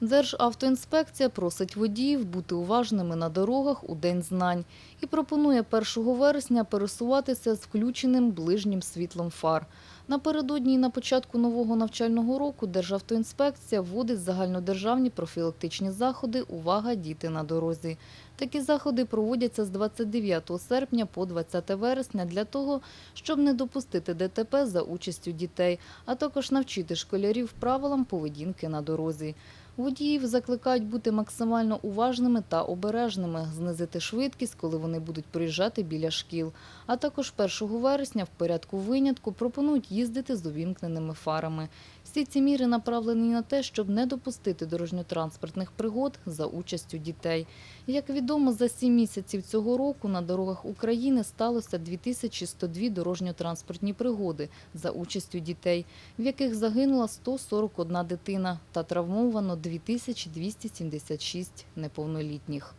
Державтоінспекція просить водіїв бути уважними на дорогах у День знань і пропонує 1 вересня пересуватися з включеним ближнім світлом фар. Напередодні і на початку нового навчального року Державтоінспекція вводить загальнодержавні профілактичні заходи «Увага! Діти на дорозі». Такі заходи проводяться з 29 серпня по 20 вересня для того, щоб не допустити ДТП за участю дітей, а також навчити школярів правилам поведінки на дорозі. Водіїв закликають бути максимально уважними та обережними, знизити швидкість, коли вони будуть проїжджати біля шкіл. А також 1 вересня в порядку винятку пропонують їздити з увімкненими фарами. Всі ці міри направлені на те, щоб не допустити дорожньо-транспортних пригод за участю дітей. Як відомо, за сім місяців цього року на дорогах України сталося 2102 дорожньо-транспортні пригоди за участю дітей, в яких загинула 141 дитина та травмовано 2276 неповнолітніх.